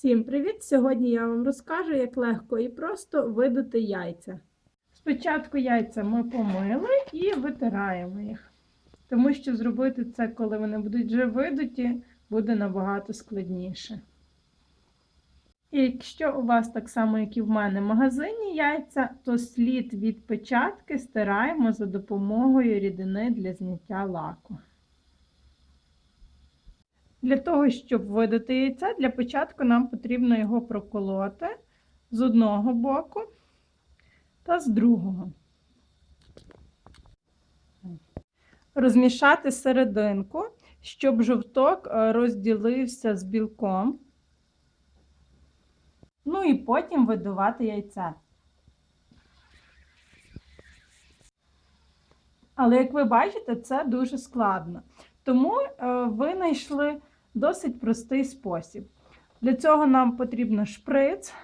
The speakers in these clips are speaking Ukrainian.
Всім привіт! Сьогодні я вам розкажу, як легко і просто видати яйця. Спочатку яйця ми помили і витираємо їх. Тому що зробити це, коли вони будуть вже видуті, буде набагато складніше. І якщо у вас так само, як і в мене, магазинні яйця, то слід від печатки стираємо за допомогою рідини для зняття лаку. Для того, щоб видати яйце, для початку нам потрібно його проколоти з одного боку та з другого. Розмішати серединку, щоб жовток е, розділився з білком. Ну і потім видувати яйце. Але, як ви бачите, це дуже складно. Тому е, ви знайшли досить простий спосіб. Для цього нам потрібно шприц,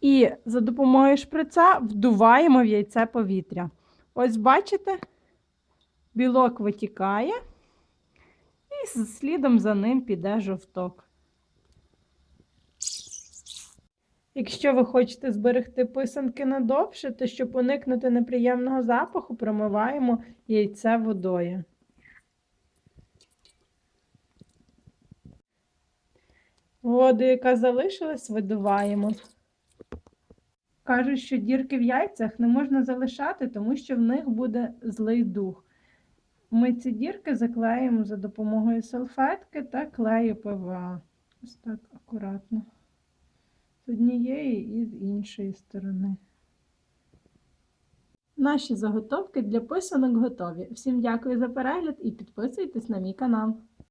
і за допомогою шприца вдуваємо в яйце повітря. Ось бачите, білок витікає, і слідом за ним піде жовток. Якщо ви хочете зберегти писанки надовше, то щоб уникнути неприємного запаху, промиваємо яйце водою. Воду, яка залишилась, видуваємо. Кажуть, що дірки в яйцях не можна залишати, тому що в них буде злий дух. Ми ці дірки заклеїмо за допомогою салфетки та клею ПВА. Ось так акуратно. З однієї і з іншої сторони. Наші заготовки для писанок готові. Всім дякую за перегляд і підписуйтесь на мій канал.